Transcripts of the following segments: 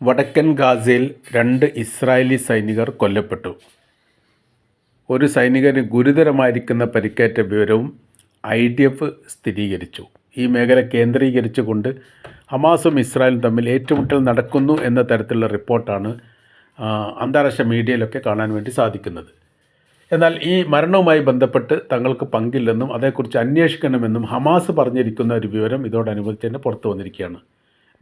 വടക്കൻ ഗാസയിൽ രണ്ട് ഇസ്രായേലി സൈനികർ കൊല്ലപ്പെട്ടു. ഒരു സൈനികന് ഗുരുതരമായിരിക്കുന്ന പരിക്കേറ്റ വിവരവും ഐ ഡി എഫ് സ്ഥിരീകരിച്ചു. ഈ മേഖല കേന്ദ്രീകരിച്ചുകൊണ്ട് ഹമാസും ഇസ്രായേലും തമ്മിൽ ഏറ്റുമുട്ടൽ നടക്കുന്നു എന്ന തരത്തിലുള്ള റിപ്പോർട്ടാണ് അന്താരാഷ്ട്ര മീഡിയയിലൊക്കെ കാണാൻ വേണ്ടി സാധിക്കുന്നത്. എന്നാൽ ഈ മരണവുമായി ബന്ധപ്പെട്ട് തങ്ങൾക്ക് പങ്കില്ലെന്നും അതേക്കുറിച്ച് അന്വേഷിക്കണമെന്നും ഹമാസ് പറഞ്ഞിരിക്കുന്ന ഒരു വിവരം ഇതോടനുബന്ധിച്ച് തന്നെ പുറത്തു വന്നിരിക്കുകയാണ്.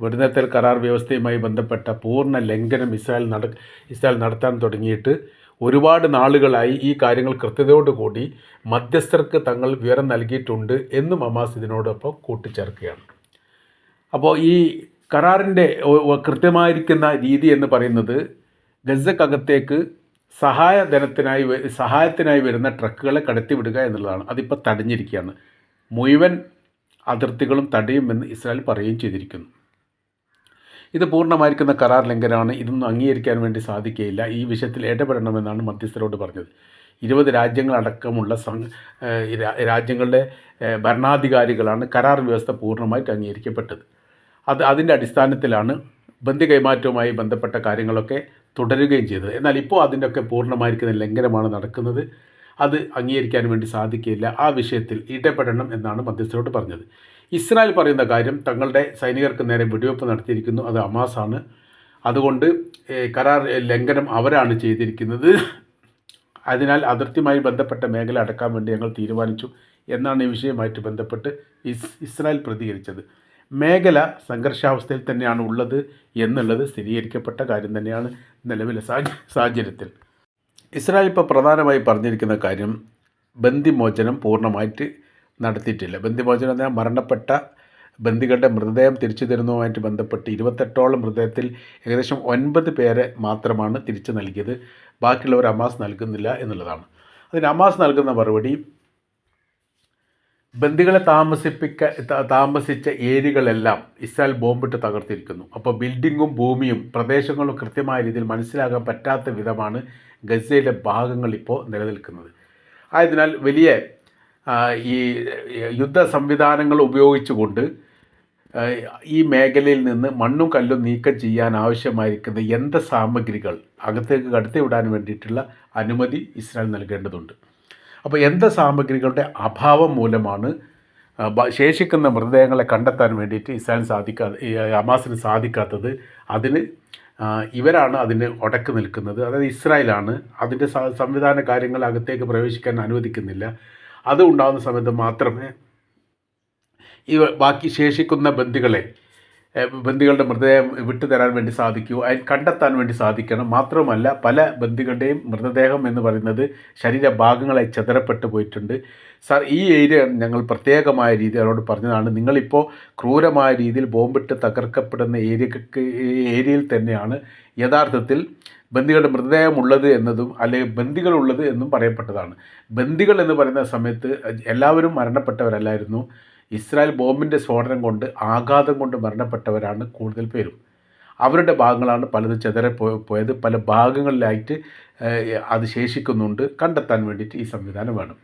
വെടിനിർത്തൽ കരാർ വ്യവസ്ഥയുമായി ബന്ധപ്പെട്ട പൂർണ ലംഘനം ഇസ്രായേൽ നട ഇസ്രായേൽ നടത്താൻ തുടങ്ങിയിട്ട് ഒരുപാട് നാളുകളായി ഈ കാര്യങ്ങൾ കൃത്യതയോടുകൂടി മധ്യസ്ഥർക്ക് തങ്ങൾ വിവരം നൽകിയിട്ടുണ്ട് എന്നും ഹമാസ് ഇതിനോടൊപ്പം കൂട്ടിച്ചേർക്കുകയാണ്. അപ്പോൾ ഈ കരാറിന്റെ കൃത്യമായിരിക്കുന്ന രീതി എന്ന് പറയുന്നത് ഗസക്കകത്തേക്ക് സഹായധനത്തിനായി സഹായത്തിനായി വരുന്ന ട്രക്കുകളെ കടത്തിവിടുക എന്നുള്ളതാണ്. അതിപ്പോൾ തടഞ്ഞിരിക്കുകയാണ്. മുഴുവൻ അതിർത്തികളും തടയുമെന്ന് ഇസ്രായേൽ പറയുകയും ചെയ്തിരിക്കുന്നു. ഇത് പൂർണമായിരിക്കുന്ന കരാർ ലംഘനമാണ്. ഇതൊന്നും അംഗീകരിക്കാൻ വേണ്ടി സാധിക്കുകയില്ല. ഈ വിഷയത്തിൽ ഇടപെടണമെന്നാണ് മധ്യസ്ഥരോട് പറഞ്ഞത്. ഇരുപത് രാജ്യങ്ങളടക്കമുള്ള രാജ്യങ്ങളുടെ ഭരണാധികാരികളാണ് കരാർ വ്യവസ്ഥ പൂർണമായിട്ട് അംഗീകരിക്കപ്പെട്ടത്. അത് അതിന്റെ അടിസ്ഥാനത്തിലാണ് ബന്ധു കൈമാറ്റവുമായി ബന്ധപ്പെട്ട കാര്യങ്ങളൊക്കെ തുടരുകയും ചെയ്തത്. എന്നാൽ ഇപ്പോൾ അതിന്റെയൊക്കെ പൂർണമായിരിക്കുന്ന ലംഘനമാണ് നടക്കുന്നത്. അത് അംഗീകരിക്കാൻ വേണ്ടി സാധിക്കില്ല ആ വിഷയത്തിൽ ഇടപെടണം എന്നാണ് മധ്യസ്ഥരോട് പറഞ്ഞത്. ഇസ്രായേൽ പറയുന്ന കാര്യം തങ്ങളുടെ സൈനികർക്ക് നേരെ വെടിവെപ്പ് നടത്തിയിരിക്കുന്നു. അത് അമാസാണ് അതുകൊണ്ട് കരാർ ലംഘനം അവരാണ് ചെയ്തിരിക്കുന്നത്. അതിനാൽ അതിർത്തിയുമായി ബന്ധപ്പെട്ട മേഖല അടക്കാൻ വേണ്ടി ഞങ്ങൾ തീരുമാനിച്ചു എന്നാണ് ഈ വിഷയവുമായിട്ട് ബന്ധപ്പെട്ട് ഇസ് ഇസ്രായേൽ പ്രതികരിച്ചത്. മേഖല സംഘർഷാവസ്ഥയിൽ തന്നെയാണ് ഉള്ളത് എന്നുള്ളത് സ്ഥിരീകരിക്കപ്പെട്ട കാര്യം തന്നെയാണ് നിലവിലെ സാഹ- സാഹചര്യത്തിൽ. ഇസ്രായേൽ ഇപ്പോൾ പ്രധാനമായി പറഞ്ഞിരിക്കുന്ന കാര്യം ബന്ദിമോചനം പൂർണമായിട്ട് നടത്തിയിട്ടില്ല. ബന്ദിമോചനം എന്നാൽ മരണപ്പെട്ട ബന്ദികളുടെ മൃതദേഹം തിരിച്ചു തരുന്നതുമായിട്ട് ബന്ധപ്പെട്ട് ഇരുപത്തെട്ടോളം മൃതദേഹത്തിൽ ഏകദേശം ഒൻപത് പേരെ മാത്രമാണ് തിരിച്ചു നൽകിയത്. ബാക്കിയുള്ളവർ അമാസ് നൽകുന്നില്ല എന്നുള്ളതാണ്. അതിന് അമാസ് നൽകുന്ന മറുപടി ബന്ദികളെ താമസിപ്പിക്ക താമസിച്ച ഏരിയകളെല്ലാം ഇസ്രായേൽ ബോംബിട്ട് തകർത്തിരിക്കുന്നു. അപ്പോൾ ബിൽഡിങ്ങും ഭൂമിയും പ്രദേശങ്ങളും കൃത്യമായ രീതിയിൽ മനസ്സിലാക്കാൻ പറ്റാത്ത വിധമാണ് ഗസയിലെ ഭാഗങ്ങൾ ഇപ്പോൾ നിലനിൽക്കുന്നത്. ആയതിനാൽ വലിയ ഈ യുദ്ധ സംവിധാനങ്ങൾ ഉപയോഗിച്ചുകൊണ്ട് ഈ മേഖലയിൽ നിന്ന് മണ്ണും കല്ലും നീക്കം ചെയ്യാൻ ആവശ്യമായിരിക്കുന്ന യന്ത്ര സാമഗ്രികൾ അകത്തേക്ക് കടത്തിവിടാൻ വേണ്ടിയിട്ടുള്ള അനുമതി ഇസ്രായേൽ നൽകേണ്ടതുണ്ട്. അപ്പോൾ യന്ത്ര സാമഗ്രികളുടെ അഭാവം മൂലമാണ് ശേഷിക്കുന്ന മൃതദേഹങ്ങളെ കണ്ടെത്താൻ വേണ്ടിയിട്ട് ഇസ്രായേൽ സാധിക്കാതെ അമാസിന് സാധിക്കാത്തത് അതിന് ഇവരാണ് അതിന് ഉടക്ക് നിൽക്കുന്നത്. അതായത് ഇസ്രായേലാണ് അതിന്റെ സംവിധാന കാര്യങ്ങൾ അകത്തേക്ക് പ്രവേശിക്കാൻ അനുവദിക്കുന്നില്ല. അത് ഉണ്ടാകുന്ന സമയത്ത് മാത്രമേ ഈ ബാക്കി ശേഷിക്കുന്ന ബന്ധുക്കളെ ബന്ധുക്കളുടെ ബന്ദികളുടെ മൃതദേഹം വിട്ടുതരാൻ വേണ്ടി സാധിക്കൂ അതിന് കണ്ടെത്താൻ വേണ്ടി സാധിക്കണം. മാത്രമല്ല പല ബന്ധുക്കളുടെയും മൃതദേഹം എന്ന് പറയുന്നത് ശരീരഭാഗങ്ങളെ ചെതറപ്പെട്ടു പോയിട്ടുണ്ട്. സാർ ഈ ഏരിയ ഞങ്ങൾ പ്രത്യേകമായ രീതിയിൽ അവരോട് പറഞ്ഞതാണ്. നിങ്ങളിപ്പോൾ ക്രൂരമായ രീതിയിൽ ബോംബിട്ട് തകർക്കപ്പെടുന്ന ഏരിയക്ക് ഏരിയയിൽ തന്നെയാണ്. യഥാർത്ഥത്തിൽ ബന്ദികളുടെ മൃതദേഹം ഉള്ളത് എന്നതും അല്ലെങ്കിൽ ബന്ദികളുള്ളത് എന്നും പറയപ്പെട്ടതാണ്. ബന്ദികൾ എന്ന് പറയുന്ന സമയത്ത് എല്ലാവരും മരണപ്പെട്ടവരല്ലായിരുന്നു. ഇസ്രായേൽ ബോംബിന്റെ സ്ഫോടനം കൊണ്ട് ആഘാതം കൊണ്ട് മരണപ്പെട്ടവരാണ് കൂടുതൽ പേരും. അവരുടെ ഭാഗങ്ങളാണ് പലതും ചെതറെ പോയത്. പല ഭാഗങ്ങളിലായിട്ട് അത് ശേഷിക്കുന്നുണ്ട്. കണ്ടെത്താൻ വേണ്ടിയിട്ട് ഈ സംവിധാനം വേണം.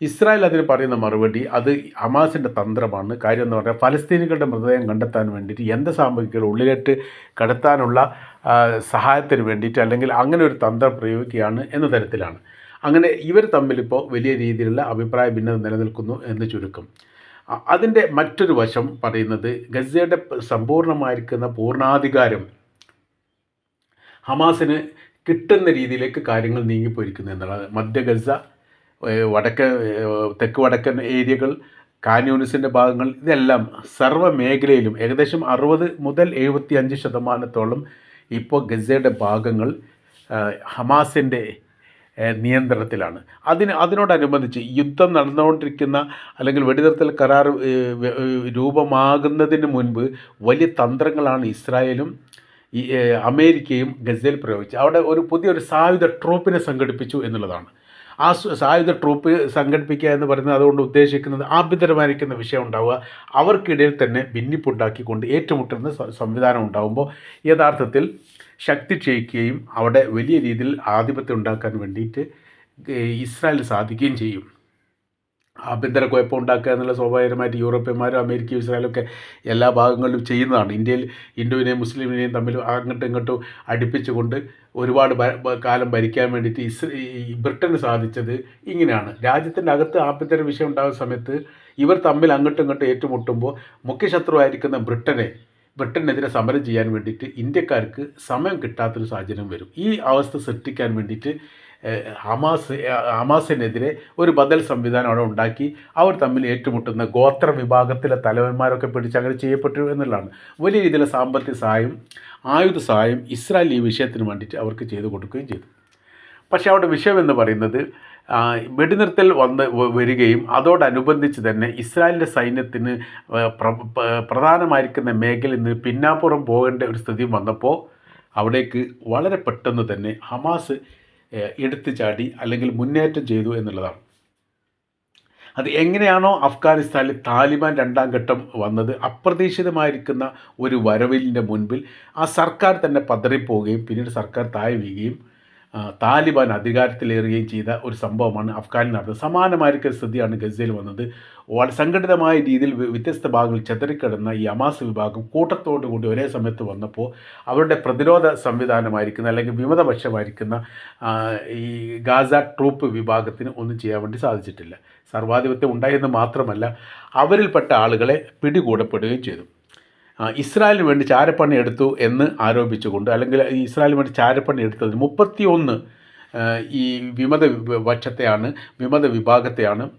ഇസ്രായേൽ അതിന് പറയുന്ന മറുപടി അത് ഹമാസിന്റെ തന്ത്രമാണ്. കാര്യം എന്ന് പറഞ്ഞാൽ ഫലസ്തീനികളുടെ മൃതദേഹം കണ്ടെത്താൻ വേണ്ടിയിട്ട് എന്ത് സാമഗ്രികൾ ഉള്ളിലേറ്റ് കടത്താനുള്ള സഹായത്തിന് വേണ്ടിയിട്ട് അല്ലെങ്കിൽ അങ്ങനെ ഒരു തന്ത്രം പ്രയോഗിക്കുകയാണ് എന്ന തരത്തിലാണ്. അങ്ങനെ ഇവർ തമ്മിലിപ്പോൾ വലിയ രീതിയിലുള്ള അഭിപ്രായ ഭിന്നത നിലനിൽക്കുന്നു എന്ന് ചുരുക്കം. അതിന്റെ മറ്റൊരു വശം പറയുന്നത് ഗസയുടെ സമ്പൂർണമായിരിക്കുന്ന പൂർണാധികാരം ഹമാസിന് കിട്ടുന്ന രീതിയിലേക്ക് കാര്യങ്ങൾ നീങ്ങിപ്പോയിരിക്കുന്നു എന്നുള്ളത് മധ്യ ഗസ വടക്കൻ തെക്ക് വടക്കൻ ഏരിയകൾ കാന്യൂണിസിന്റെ ഭാഗങ്ങൾ ഇതെല്ലാം സർവ മേഖലയിലും ഏകദേശം അറുപത് മുതൽ എഴുപത്തി അഞ്ച് ശതമാനത്തോളം ഇപ്പോൾ ഗസയുടെ ഭാഗങ്ങൾ ഹമാസിന്റെ നിയന്ത്രണത്തിലാണ്. അതിന് അതിനോടനുബന്ധിച്ച് യുദ്ധം നടന്നുകൊണ്ടിരിക്കുന്ന അല്ലെങ്കിൽ വെടിനിർത്തൽ കരാർ രൂപമാകുന്നതിന് മുൻപ് വലിയ തന്ത്രങ്ങളാണ് ഇസ്രായേലും അമേരിക്കയും ഗസയിൽ പ്രയോഗിച്ചത്. അവിടെ ഒരു പുതിയൊരു സായുധ ട്രൂപ്പിനെ സംഘടിപ്പിച്ചു എന്നുള്ളതാണ്. ആ സായുധ ട്രൂപ്പ് സംഘടിപ്പിക്കുക എന്ന് പറയുന്നത് അതുകൊണ്ട് ഉദ്ദേശിക്കുന്നത് ആഭ്യന്തരമായിരിക്കുന്ന വിഷയം ഉണ്ടാവുക. അവർക്കിടയിൽ തന്നെ ഭിന്നിപ്പുണ്ടാക്കിക്കൊണ്ട് ഏറ്റുമുട്ടുന്ന സംവിധാനം ഉണ്ടാകുമ്പോൾ യഥാർത്ഥത്തിൽ ശക്തി ക്ഷയിക്കുകയും അവിടെ വലിയ രീതിയിൽ ആധിപത്യം ഉണ്ടാക്കാൻ വേണ്ടിയിട്ട് ഇസ്രായേൽ സാധിക്കുകയും ചെയ്യും. ആഭ്യന്തര കുഴപ്പം ഉണ്ടാക്കുക എന്നുള്ള സ്വാഭാവികമായിട്ട് യൂറോപ്യന്മാരും അമേരിക്കയും ഇസ്രായേലും ഒക്കെ എല്ലാ ഭാഗങ്ങളിലും ചെയ്യുന്നതാണ്. ഇന്ത്യയിൽ ഹിന്ദുവിനെയും മുസ്ലിമിനെയും തമ്മിൽ അങ്ങോട്ടും ഇങ്ങോട്ടും അടുപ്പിച്ചുകൊണ്ട് ഒരുപാട് കാലം ഭരിക്കാൻ വേണ്ടിയിട്ട് ഇസ് ബ്രിട്ടന് സാധിച്ചത് ഇങ്ങനെയാണ്. രാജ്യത്തിന്റെ അകത്ത് ആഭ്യന്തര വിഷയം ഉണ്ടാകുന്ന സമയത്ത് ഇവർ തമ്മിൽ അങ്ങോട്ടും ഇങ്ങോട്ടും ഏറ്റുമുട്ടുമ്പോൾ മുഖ്യശത്രുവായിരിക്കുന്ന ബ്രിട്ടനെ ബ്രിട്ടനെതിരെ സമരം ചെയ്യാൻ വേണ്ടിയിട്ട് ഇന്ത്യക്കാർക്ക് സമയം കിട്ടാത്തൊരു സാഹചര്യം വരും. ഈ അവസ്ഥ സൃഷ്ടിക്കാൻ വേണ്ടിയിട്ട് ഹമാസ് ഹമാസിനെതിരെ ഒരു ബദൽ സംവിധാനം അവിടെ ഉണ്ടാക്കി. അവർ തമ്മിൽ ഏറ്റുമുട്ടുന്ന ഗോത്ര വിഭാഗത്തിലെ തലവന്മാരൊക്കെ പിടിച്ച് അങ്ങനെ ചെയ്യപ്പെട്ടു എന്നുള്ളതാണ്. വലിയ രീതിയിലുള്ള സാമ്പത്തിക സഹായം ആയുധ സഹായം ഇസ്രായേൽ ഈ വിഷയത്തിന് വേണ്ടിയിട്ട് അവർക്ക് ചെയ്തു കൊടുക്കുകയും ചെയ്തു. പക്ഷേ അവിടെ വിഷയം എന്ന് പറയുന്നത് വെടിനിർത്തൽ വന്ന് വരികയും അതോടനുബന്ധിച്ച് തന്നെ ഇസ്രായേലിന്റെ സൈന്യത്തിന് പ്രധാനമായിരിക്കുന്ന മേഖലയിൽ നിന്ന് പിന്നാപ്പുറം പോകേണ്ട ഒരു സ്ഥിതി വന്നപ്പോൾ അവിടേക്ക് വളരെ പെട്ടെന്ന് തന്നെ ഹമാസ് എടുത്തു ചാടി അല്ലെങ്കിൽ മുന്നേറ്റം ചെയ്തു എന്നുള്ളതാണ്. അത് എങ്ങനെയാണോ അഫ്ഗാനിസ്ഥാനിൽ താലിബാൻ രണ്ടാം ഘട്ടം വന്നത് അപ്രതീക്ഷിതമായിരിക്കുന്ന ഒരു വരവിലിന്റെ മുൻപിൽ ആ സർക്കാർ തന്നെ പതറിപ്പോവുകയും പിന്നീട് സർക്കാർ താഴെ വീഴുകയും താലിബാൻ അധികാരത്തിലേറുകയും ചെയ്ത ഒരു സംഭവമാണ് അഫ്ഗാനിൽ നടന്നത്. സമാനമായിരിക്കുന്ന സ്ഥിതിയാണ് ഗസയിൽ വന്നത്. വളരെ സംഘടിതമായ രീതിയിൽ വ്യ- വ്യത്യസ്ത ഭാഗങ്ങളിൽ ചെതറിക്കിടന്ന ഈ അമാസ് വിഭാഗം കൂട്ടത്തോടു കൂടി ഒരേ സമയത്ത് വന്നപ്പോൾ അവരുടെ പ്രതിരോധ സംവിധാനമായിരിക്കുന്ന അല്ലെങ്കിൽ വിമതപക്ഷമായിരിക്കുന്ന ഈ ഗാസ ട്രൂപ്പ് വിഭാഗത്തിന് ഒന്നും ചെയ്യാൻ വേണ്ടി സാധിച്ചിട്ടില്ല. സർവാധിപത്യം ഉണ്ടായെന്ന് മാത്രമല്ല അവരിൽപ്പെട്ട ആളുകളെ പിടികൂടപ്പെടുകയും ചെയ്തു. ഇസ്രായേലിന് വേണ്ടി ചാരപ്പണി എടുത്തു എന്ന് ആരോപിച്ചുകൊണ്ട് അല്ലെങ്കിൽ ഇസ്രായേലിന് വേണ്ടി ചാരപ്പണി എടുത്തത് മുപ്പത്തി ഒന്ന് ഈ വിമത പക്ഷത്തെയാണ് വിമത വിഭാഗത്തെയാണ്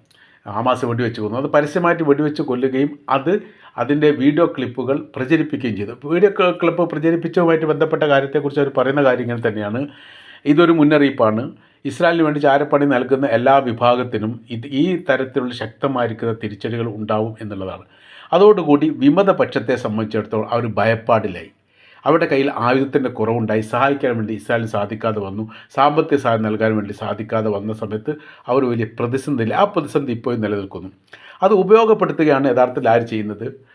ഹമാസ് വെടിവെച്ച് കൊന്നത്. അത് പരസ്യമായിട്ട് വെടിവെച്ച് കൊല്ലുകയും അത് അതിന്റെ വീഡിയോ ക്ലിപ്പുകൾ പ്രചരിപ്പിക്കുകയും ചെയ്തു. വീഡിയോ ക്ല- ക്ലിപ്പ് പ്രചരിപ്പിച്ചതുമായിട്ട് ബന്ധപ്പെട്ട കാര്യത്തെക്കുറിച്ച് അവർ പറയുന്ന കാര്യം ഇങ്ങനെ തന്നെയാണ്. ഇതൊരു മുന്നറിയിപ്പാണ്. ഇസ്രായേലിന് വേണ്ടി ചാരപ്പണി നൽകുന്ന എല്ലാ വിഭാഗത്തിനും ഇത് ഈ തരത്തിലുള്ള ശക്തമായിരിക്കുന്ന തിരിച്ചടികൾ ഉണ്ടാവും എന്നുള്ളതാണ്. അതോടുകൂടി വിമത പക്ഷത്തെ സംബന്ധിച്ചിടത്തോളം അവർ ഭയപ്പാടിലായി. അവരുടെ കയ്യിൽ ആയുധത്തിന്റെ കുറവുണ്ടായി. സഹായിക്കാൻ വേണ്ടി ഇസ്രായേലിന് സാധിക്കാതെ വന്നു. സാമ്പത്തിക സഹായം നൽകാൻ വേണ്ടി സാധിക്കാതെ വന്ന സമയത്ത് അവർ വലിയ പ്രതിസന്ധിയിൽ ആ പ്രതിസന്ധി ഇപ്പോഴും നിലനിൽക്കുന്നു. അത് ഉപയോഗപ്പെടുത്തുകയാണ് യഥാർത്ഥത്തിൽ ആര് ചെയ്യുന്നത്?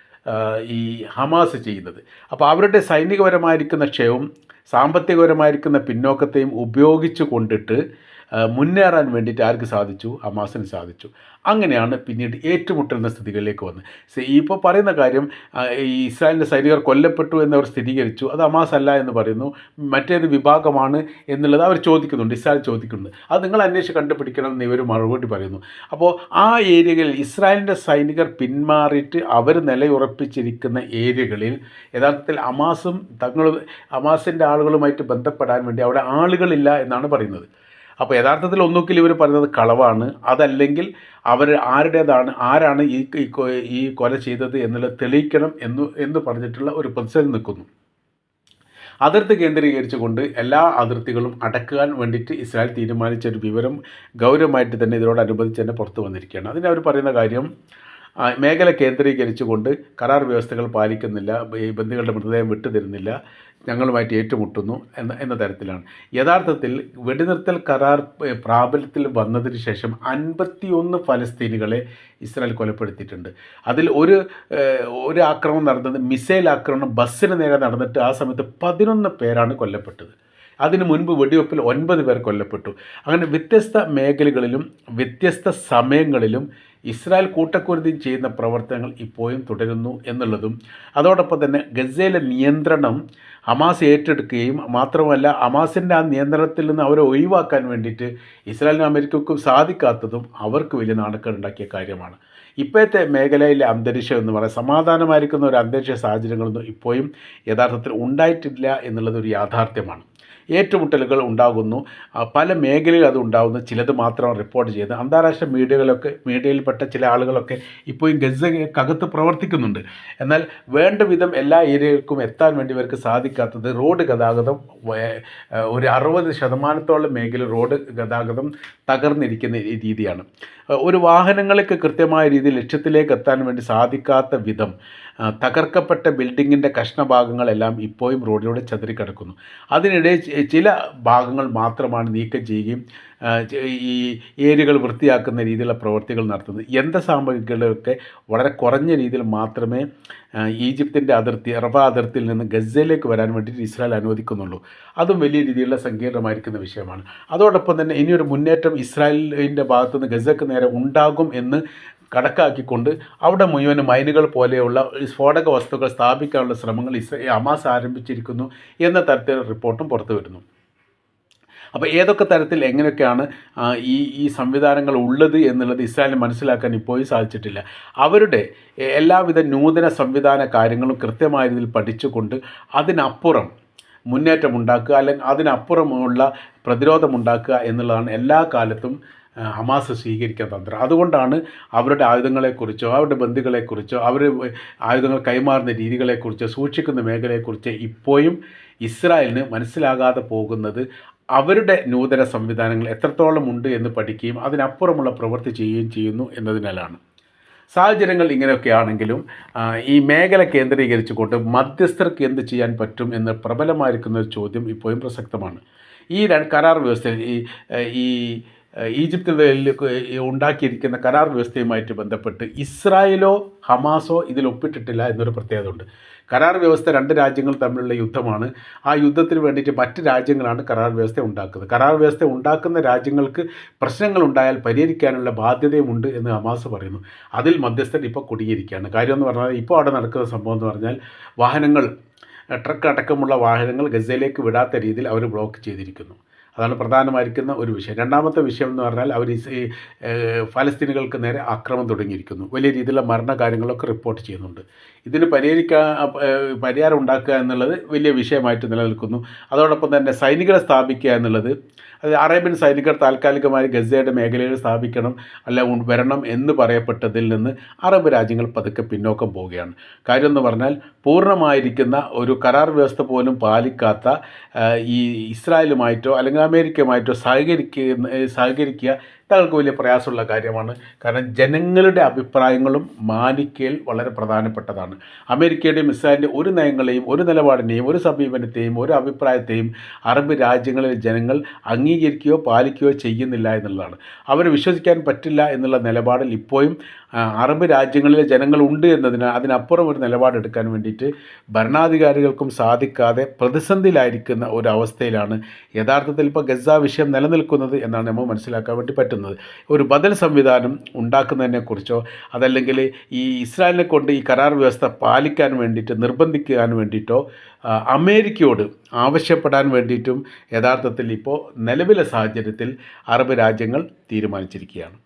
ഈ ഹമാസ് ചെയ്യുന്നത്. അപ്പോൾ അവരുടെ സൈനികപരമായിരിക്കുന്ന ക്ഷയവും സാമ്പത്തികപരമായിരിക്കുന്ന പിന്നോക്കത്തെയും ഉപയോഗിച്ചു കൊണ്ടിട്ട് മുന്നേറാൻ വേണ്ടിയിട്ട് ആർക്ക് സാധിച്ചു? ഹമാസിന് സാധിച്ചു. അങ്ങനെയാണ് പിന്നീട് ഏറ്റുമുട്ടുന്ന സ്ഥിതികളിലേക്ക് വന്നത്. ഇപ്പോൾ പറയുന്ന കാര്യം ഈ ഇസ്രായേലിന്റെ സൈനികർ കൊല്ലപ്പെട്ടു എന്നവർ സ്ഥിരീകരിച്ചു. അത് ഹമാസ് അല്ല എന്ന് പറയുന്നു. മറ്റേത് വിഭാഗമാണ് എന്നുള്ളത് അവർ ചോദിക്കുന്നുണ്ട്. ഇസ്രായേൽ ചോദിക്കുന്നുണ്ട്. അത് നിങ്ങൾ അന്വേഷിച്ച് കണ്ടുപിടിക്കണം എന്ന് ഇവർ മറുപടി പറയുന്നു. അപ്പോൾ ആ ഏരിയകളിൽ ഇസ്രായേലിന്റെ സൈനികർ പിന്മാറിയിട്ട് അവർ നിലയുറപ്പിച്ചിരിക്കുന്ന ഏരിയകളിൽ യഥാർത്ഥത്തിൽ അമാസും തങ്ങൾ അമാസിന്റെ ആളുകളുമായിട്ട് ബന്ധപ്പെടാൻ വേണ്ടി അവിടെ ആളുകളില്ല എന്നാണ് പറയുന്നത്. അപ്പോൾ യഥാർത്ഥത്തിൽ ഒന്നുകിൽ ഇവർ പറയുന്നത് കളവാണ് അതല്ലെങ്കിൽ അവർ ആരുടേതാണ് ആരാണ് ഈ ഈ കൊല ചെയ്തത് എന്നുള്ളത് തെളിയിക്കണം എന്ന് എന്ന് പറഞ്ഞിട്ടുള്ള ഒരു പ്രതിസന്ധി നിൽക്കുന്നു. അതിർത്തി കേന്ദ്രീകരിച്ചുകൊണ്ട് എല്ലാ അതിർത്തികളും അടക്കാൻ വേണ്ടിയിട്ട് ഇസ്രായേൽ തീരുമാനിച്ച ഒരു വിവരം ഗൗരവമായിട്ട് തന്നെ ഇതിനോടനുബന്ധിച്ച് തന്നെ പുറത്തു വന്നിരിക്കുകയാണ്. അതിന് അവർ പറയുന്ന കാര്യം മേഖല കേന്ദ്രീകരിച്ചുകൊണ്ട് കരാർ വ്യവസ്ഥകൾ പാലിക്കുന്നില്ല ഈ ബന്ധുക്കളുടെ മൃതദേഹം വിട്ടുതരുന്നില്ല ഞങ്ങളുമായിട്ട് ഏറ്റുമുട്ടുന്നു എന്ന എന്ന തരത്തിലാണ്. യഥാർത്ഥത്തിൽ വെടിനിർത്തൽ കരാർ പ്രാബല്യത്തിൽ വന്നതിന് ശേഷം അൻപത്തിയൊന്ന് ഫലസ്തീനികളെ ഇസ്രായേൽ കൊലപ്പെടുത്തിയിട്ടുണ്ട്. അതിൽ ഒരു ഒരു ആക്രമണം നടന്നത് മിസൈൽ ആക്രമണം ബസ്സിന് നേരെ നടന്നിട്ട് ആ സമയത്ത് പതിനൊന്ന് പേരാണ് കൊല്ലപ്പെട്ടത്. അതിനു മുൻപ് വെടിവെപ്പിൽ ഒൻപത് പേർ കൊല്ലപ്പെട്ടു. അങ്ങനെ വ്യത്യസ്ത മേഖലകളിലും വ്യത്യസ്ത സമയങ്ങളിലും ഇസ്രായേൽ കൂട്ടക്കുരുതി ചെയ്യുന്ന പ്രവർത്തനങ്ങൾ ഇപ്പോഴും തുടരുന്നു എന്നുള്ളതും അതോടൊപ്പം തന്നെ ഗസയിലെ നിയന്ത്രണം ഹമാസ് ഏറ്റെടുക്കുകയും മാത്രമല്ല ഹമാസിന്റെ ആ നിയന്ത്രണത്തിൽ നിന്ന് അവരെ ഒഴിവാക്കാൻ വേണ്ടിയിട്ട് ഇസ്രായേലിനും അമേരിക്കയ്ക്കും സാധിക്കാത്തതും അവർക്ക് വലിയ നാണക്കേടുണ്ടാക്കിയ കാര്യമാണ്. ഇപ്പോഴത്തെ മേഖലയിലെ അന്തരീക്ഷം എന്ന് പറയുന്നത് സമാധാനമായിരിക്കുന്ന ഒരു അന്തരീക്ഷ സാഹചര്യങ്ങളൊന്നും ഇപ്പോഴും യഥാർത്ഥത്തിൽ ഉണ്ടായിട്ടില്ല എന്നുള്ളത് ഒരു യാഥാർത്ഥ്യമാണ്. ഏറ്റുമുട്ടലുകൾ ഉണ്ടാകുന്നു. പല മേഖലയിൽ അത് ഉണ്ടാകുന്നു. ചിലത് മാത്രം റിപ്പോർട്ട് ചെയ്യുന്നത് അന്താരാഷ്ട്ര മീഡിയകളൊക്കെ മീഡിയയിൽപ്പെട്ട ചില ആളുകളൊക്കെ ഇപ്പോഴും ഗസക്കകത്ത് പ്രവർത്തിക്കുന്നുണ്ട്. എന്നാൽ വേണ്ട വിധം എല്ലാ ഏരിയകൾക്കും എത്താൻ വേണ്ടി ഇവർക്ക് സാധിക്കാത്തത് റോഡ് ഗതാഗതം ഒരു അറുപത് ശതമാനത്തോളം മേഖല റോഡ് ഗതാഗതം തകർന്നിരിക്കുന്ന രീതിയാണ്. ഒരു വാഹനങ്ങൾക്ക് കൃത്യമായ രീതിയിൽ ലക്ഷ്യത്തിലേക്ക് എത്താൻ വേണ്ടി സാധിക്കാത്ത വിധം തകർക്കപ്പെട്ട ബിൽഡിങ്ങിന്റെ കഷ്ണഭാഗങ്ങളെല്ലാം ഇപ്പോഴും റോഡിലൂടെ ചതിരിക്കിടക്കുന്നു അതിനിടെ ചില ഭാഗങ്ങൾ മാത്രമാണ് നീക്കം ചെയ്യുകയും ഈ ഏരിയകൾ വൃത്തിയാക്കുന്ന രീതിയിലുള്ള പ്രവൃത്തികൾ നടത്തുന്നത്. യന്ത്രസാമഗ്രികളൊക്കെ വളരെ കുറഞ്ഞ രീതിയിൽ മാത്രമേ ഈജിപ്തിന്റെ അതിർത്തി അറബ അതിർത്തിയിൽ നിന്ന് ഗസയിലേക്ക് വരാൻ വേണ്ടിയിട്ട് ഇസ്രായേൽ അനുവദിക്കുന്നുള്ളൂ. അതും വലിയ രീതിയിലുള്ള സങ്കീർണമായിരിക്കുന്ന വിഷയമാണ്. അതോടൊപ്പം തന്നെ ഇനിയൊരു മുന്നേറ്റം ഇസ്രായേലിന്റെ ഭാഗത്തുനിന്ന് ഗസക്ക് നേരെ ഉണ്ടാകും എന്ന് കണക്കാക്കിക്കൊണ്ട് അവിടെ മുഴുവൻ മൈനുകൾ പോലെയുള്ള സ്ഫോടക വസ്തുക്കൾ സ്ഥാപിക്കാനുള്ള ശ്രമങ്ങൾ ഇസ്രേ ഹമാസ് ആരംഭിച്ചിരിക്കുന്നു എന്ന തരത്തിലുള്ള റിപ്പോർട്ടും പുറത്തു വരുന്നു അപ്പോൾ ഏതൊക്കെ തരത്തിൽ എങ്ങനെയൊക്കെയാണ് ഈ ഈ സംവിധാനങ്ങൾ ഉള്ളത് എന്നുള്ളത് ഇസ്രായേലിന് മനസ്സിലാക്കാൻ ഇപ്പോഴും സാധിച്ചിട്ടില്ല. അവരുടെ എല്ലാവിധ നൂതന സംവിധാന കാര്യങ്ങളും കൃത്യമായ രീതിയിൽ പഠിച്ചുകൊണ്ട് അതിനപ്പുറം മുന്നേറ്റമുണ്ടാക്കുക അല്ലെങ്കിൽ അതിനപ്പുറമുള്ള പ്രതിരോധമുണ്ടാക്കുക എന്നുള്ളതാണ് എല്ലാ കാലത്തും ഹമാസ് സ്വീകരിക്കാൻ തന്ത്രം. അതുകൊണ്ടാണ് അവരുടെ ആയുധങ്ങളെക്കുറിച്ചോ അവരുടെ ബന്ധുക്കളെക്കുറിച്ചോ അവർ ആയുധങ്ങൾ കൈമാറുന്ന രീതികളെക്കുറിച്ചോ സൂക്ഷിക്കുന്ന മേഖലയെക്കുറിച്ച് ഇപ്പോഴും ഇസ്രായേലിന് മനസ്സിലാകാതെ പോകുന്നത് അവരുടെ നൂതന സംവിധാനങ്ങൾ എത്രത്തോളം ഉണ്ട് എന്ന് പഠിക്കുകയും അതിനപ്പുറമുള്ള പ്രവൃത്തി ചെയ്യുകയും ചെയ്യുന്നു എന്നതിനാലാണ്. സാഹചര്യങ്ങൾ ഇങ്ങനെയൊക്കെയാണെങ്കിലും ആണെങ്കിലും ഈ മേഖല കേന്ദ്രീകരിച്ചുകൊണ്ട് മധ്യസ്ഥർക്ക് എന്ത് ചെയ്യാൻ പറ്റും എന്ന് പ്രബലമായിരിക്കുന്ന ഒരു ചോദ്യം ഇപ്പോഴും പ്രസക്തമാണ്. ഈ കരാർ വ്യവസ്ഥയിൽ ഈ ഈ ഈജിപ്തിൽ ഉണ്ടാക്കിയിരിക്കുന്ന കരാർ വ്യവസ്ഥയുമായിട്ട് ബന്ധപ്പെട്ട് ഇസ്രായേലോ ഹമാസോ ഇതിൽ ഒപ്പിട്ടിട്ടില്ല എന്നൊരു പ്രത്യേകത ഉണ്ട്. കരാർ വ്യവസ്ഥ രണ്ട് രാജ്യങ്ങൾ തമ്മിലുള്ള യുദ്ധമാണ്. ആ യുദ്ധത്തിന് വേണ്ടിയിട്ട് മറ്റ് രാജ്യങ്ങളാണ് കരാർ വ്യവസ്ഥ ഉണ്ടാക്കുന്നത്. കരാർ വ്യവസ്ഥ ഉണ്ടാക്കുന്ന രാജ്യങ്ങൾക്ക് പ്രശ്നങ്ങൾ ഉണ്ടായാൽ പരിഹരിക്കാനുള്ള ബാധ്യതയുമുണ്ട് എന്ന് ഹമാസ് പറയുന്നു. അതിൽ മധ്യസ്ഥൻ ഇപ്പോൾ കുടിയിരിക്കുകയാണ് കാര്യം എന്ന് പറഞ്ഞാൽ ഇപ്പോൾ അവിടെ നടക്കുന്ന സംഭവം എന്ന് പറഞ്ഞാൽ വാഹനങ്ങൾ ട്രക്ക് അടക്കമുള്ള വാഹനങ്ങൾ ഗസയിലേക്ക് വിടാത്ത രീതിയിൽ അവർ ബ്ലോക്ക് ചെയ്തിരിക്കുന്നു. അതാണ് പ്രധാനമായിരിക്കുന്ന ഒരു വിഷയം. രണ്ടാമത്തെ വിഷയം എന്ന് പറഞ്ഞാൽ അവർ ഈ ഫലസ്തീനുകൾക്ക് നേരെ ആക്രമണം തുടങ്ങിയിരിക്കുന്നു. വലിയ രീതിയിലുള്ള മരണകാര്യങ്ങളൊക്കെ റിപ്പോർട്ട് ചെയ്യുന്നുണ്ട്. ഇതിന് പരിഹരിക്കാൻ പരിഹാരം ഉണ്ടാക്കുക എന്നുള്ളത് വലിയ വിഷയമായിട്ട് നിലനിൽക്കുന്നു. അതോടൊപ്പം തന്നെ സൈനികരെ സ്ഥാപിക്കുക എന്നുള്ളത് അത് അറേബ്യൻ സൈനികർ താൽക്കാലികമായി ഗസയുടെ മേഖലയിൽ സ്ഥാപിക്കണം അല്ല വരണം എന്ന് പറയപ്പെട്ടതിൽ നിന്ന് അറബ് രാജ്യങ്ങൾ പതുക്കെ പിന്നോക്കം പോവുകയാണ്. കാര്യം എന്ന് പറഞ്ഞാൽ പൂർണമായിരിക്കുന്ന ഒരു കരാർ വ്യവസ്ഥ പോലും പാലിക്കാത്ത ഈ ഇസ്രായേലുമായിട്ടോ അല്ലെങ്കിൽ അമേരിക്കയുമായിട്ടോ സഹകരിക്കുന്ന ഏ, സഹകരിക്കുക തങ്ങൾക്ക് വലിയ പ്രയാസമുള്ള കാര്യമാണ്. കാരണം ജനങ്ങളുടെ അഭിപ്രായങ്ങളും മാനിക്കൽ വളരെ പ്രധാനപ്പെട്ടതാണ്. അമേരിക്കയുടെയും ഇസ്രായേലിന്റെ ഒരു നയങ്ങളെയും ഒരു നിലപാടിനെയും ഒരു സമീപനത്തെയും ഒരു അഭിപ്രായത്തെയും അറബ് രാജ്യങ്ങളിലെ ജനങ്ങൾ അംഗീകരിക്കുകയോ പാലിക്കുകയോ ചെയ്യുന്നില്ല എന്നുള്ളതാണ്. അവർ വിശ്വസിക്കാൻ പറ്റില്ല എന്നുള്ള നിലപാടിൽ ഇപ്പോഴും അറബ് രാജ്യങ്ങളിലെ ജനങ്ങളുണ്ട് എന്നതിന് അതിനപ്പുറം ഒരു നിലപാടെടുക്കാൻ വേണ്ടിയിട്ട് ഭരണാധികാരികൾക്കും സാധിക്കാതെ പ്രതിസന്ധിയിലായിരിക്കുന്ന ഒരു അവസ്ഥയിലാണ്. യഥാർത്ഥത്തിൽ ഇപ്പോൾ ഗസ വിഷയം നിലനിൽക്കുന്നത് എന്നാണ് നമ്മൾ മനസ്സിലാക്കാൻ വേണ്ടി പറ്റുന്നത്. ഒരു ബദൽ സംവിധാനം ഉണ്ടാക്കുന്നതിനെക്കുറിച്ചോ അതല്ലെങ്കിൽ ഈ ഇസ്രായേലിനെ കൊണ്ട് ഈ കരാർ വ്യവസ്ഥ പാലിക്കാൻ വേണ്ടിയിട്ട് നിർബന്ധിക്കാൻ വേണ്ടിയിട്ടോ അമേരിക്കയോട് ആവശ്യപ്പെടാൻ വേണ്ടിയിട്ടും യഥാർത്ഥത്തിൽ ഇപ്പോൾ നിലവിലെ സാഹചര്യത്തിൽ അറബ് രാജ്യങ്ങൾ തീരുമാനിച്ചിരിക്കുകയാണ്.